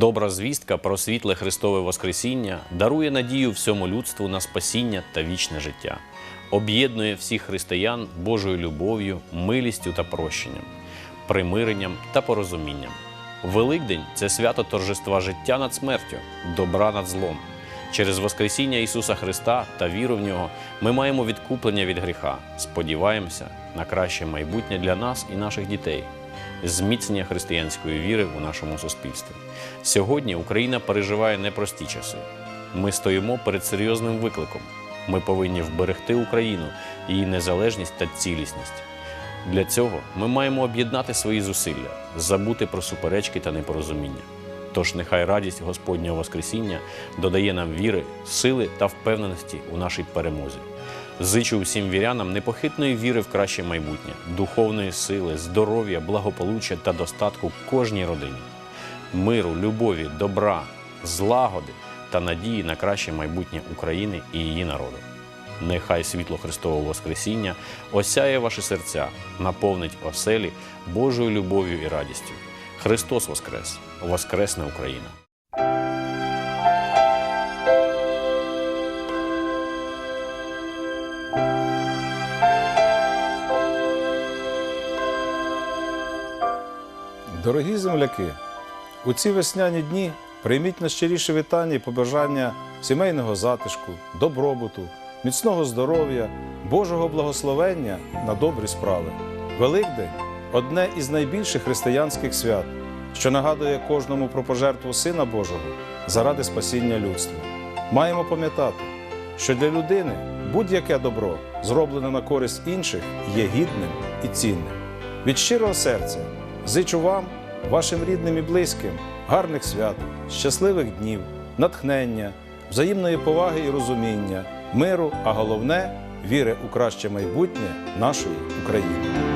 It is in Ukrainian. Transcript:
Добра звістка про світле Христове Воскресіння дарує надію всьому людству на спасіння та вічне життя, об'єднує всіх християн Божою любов'ю, милістю та прощенням, примиренням та порозумінням. Великдень це свято торжества життя над смертю, добра над злом. Через Воскресіння Ісуса Христа та віру в нього ми маємо відкуплення від гріха, сподіваємося на краще майбутнє для нас і наших дітей, зміцнення християнської віри у нашому суспільстві. Сьогодні Україна переживає непрості часи. Ми стоїмо перед серйозним викликом. Ми повинні вберегти Україну, її незалежність та цілісність. Для цього ми маємо об'єднати свої зусилля, забути про суперечки та непорозуміння. Тож нехай радість Господнього Воскресіння додає нам віри, сили та впевненості у нашій перемозі. Зичу всім вірянам непохитної віри в краще майбутнє, духовної сили, здоров'я, благополуччя та достатку кожній родині, миру, любові, добра, злагоди та надії на краще майбутнє України і її народу. Нехай світло Христового Воскресіння осяє ваші серця, наповнить оселі Божою любов'ю і радістю. Христос Воскрес! Воскресне Україна! Дорогі земляки, у ці весняні дні прийміть найщиріше вітання і побажання сімейного затишку, добробуту, міцного здоров'я, Божого благословення на добрі справи. Великдень одне із найбільших християнських свят, що нагадує кожному про пожертву Сина Божого заради спасіння людства. Маємо пам'ятати, що для людини будь-яке добро, зроблене на користь інших, є гідним і цінним. Від щирого серця зичу вам, вашим рідним і близьким, гарних свят, щасливих днів, натхнення, взаємної поваги і розуміння, миру, а головне віри у краще майбутнє нашої України.